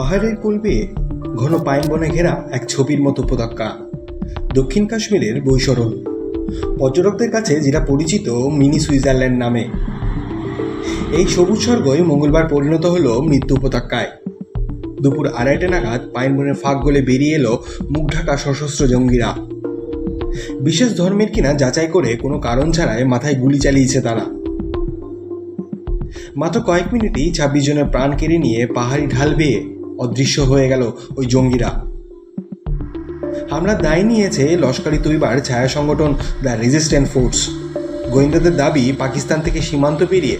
পাহাড়ের কোল বেয়ে ঘন পাইন বনে ঘেরা এক ছবির মতো উপত্যকা। দক্ষিণ কাশ্মীরের বৈশরণ। পর্যটকদের কাছে যেটা পরিচিত মিনি সুইজারল্যান্ড নামে। এই সবুজ স্বর্গই মঙ্গলবার পরিণত হলো মৃত্যু উপত্যকায়। দুপুর আড়াইটে নাগাদ পাইন বনের ফাঁক গলে বেরিয়ে এলো মুখ ঢাকা সশস্ত্র জঙ্গিরা। বিশেষ ধর্মের কিনা যাচাই করে কোনো কারণ ছাড়াই মাথায় গুলি চালিয়েছে তারা। মাত্র কয়েক মিনিটেই ছাব্বিশ জনের প্রাণ কেড়ে নিয়ে পাহাড়ি ঢাল বেয়ে অদৃশ্য হয়ে গেল ওই জঙ্গিরা। হামলার দায় নিয়েছে লস্করি তৈবার ছায়া সংগঠন দ্য রেজিস্ট্যান্ট ফোর্স। গোয়েন্দাদের দাবি, পাকিস্তান থেকে সীমান্ত পেরিয়ে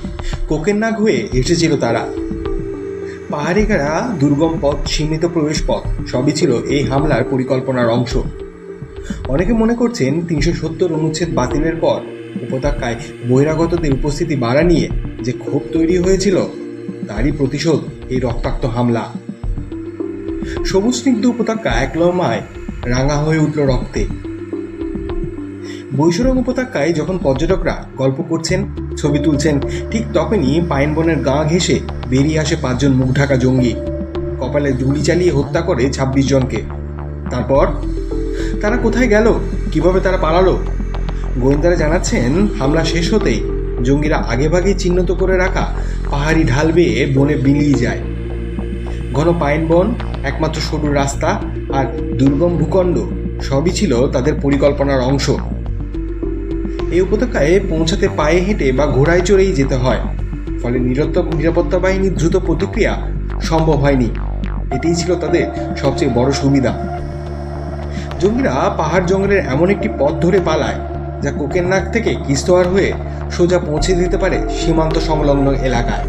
কোকেরনাগ হয়ে এসেছিল তারা। পাহাড়ি ঘেরা দুর্গম পথ, সীমিত প্রবেশ পথ সবই ছিল এই হামলার পরিকল্পনার অংশ। অনেকে মনে করছেন তিনশো সত্তর অনুচ্ছেদ বাতিলের পর উপত্যকায় বহিরাগতদের উপস্থিতি বাড়া নিয়ে যে ক্ষোভ তৈরি হয়েছিল, তারই প্রতিশোধ এই রক্তাক্ত হামলা। সবুজ স্নিগ্ধ উপত্যকা এক লমায় রাঙা হয়ে উঠল রক্তে। বৈশরং উপত্যকায় যখন পর্যটকরা গল্প করছেন, ছবি তুলছেন, ঠিক তখনই পাইন বনের গা ঘেঁষে বেরিয়ে আসে পাঁচজন মুখ ঢাকা জঙ্গি। কপালে গুলি চালিয়ে হত্যা করে ছাব্বিশ জনকে। তারপর? তারা কোথায় গেল? কীভাবে তারা পালালো? গোয়েন্দারা জানাচ্ছেন, হামলা শেষ হতেই জঙ্গিরা আগেভাগেই চিহ্নিত করে রাখা পাহাড়ি ঢাল বেয়ে বনে বিলিয়ে যায়। ঘন পাইন বন একমাত্র সরু রাস্তা আর দুর্গম ভূখণ্ড সবই ছিল তাদের পরিকল্পনার অংশ। এই উপত্যকায় পৌঁছাতে পায়ে হেঁটে বা ঘোড়ায় চড়েই যেতে হয়, ফলে নিরাপত্তা বাহিনীর দ্রুত প্রতিক্রিয়া সম্ভব হয়নি। এটিই ছিল তাদের সবচেয়ে বড় সুবিধা। জঙ্গিরা পাহাড় জঙ্গলের এমন একটি পথ ধরে পালায়, যা কোকেরনাগ থেকে কিস্তোয়ার হয়ে সোজা পৌঁছে দিতে পারে সীমান্ত সংলগ্ন এলাকায়।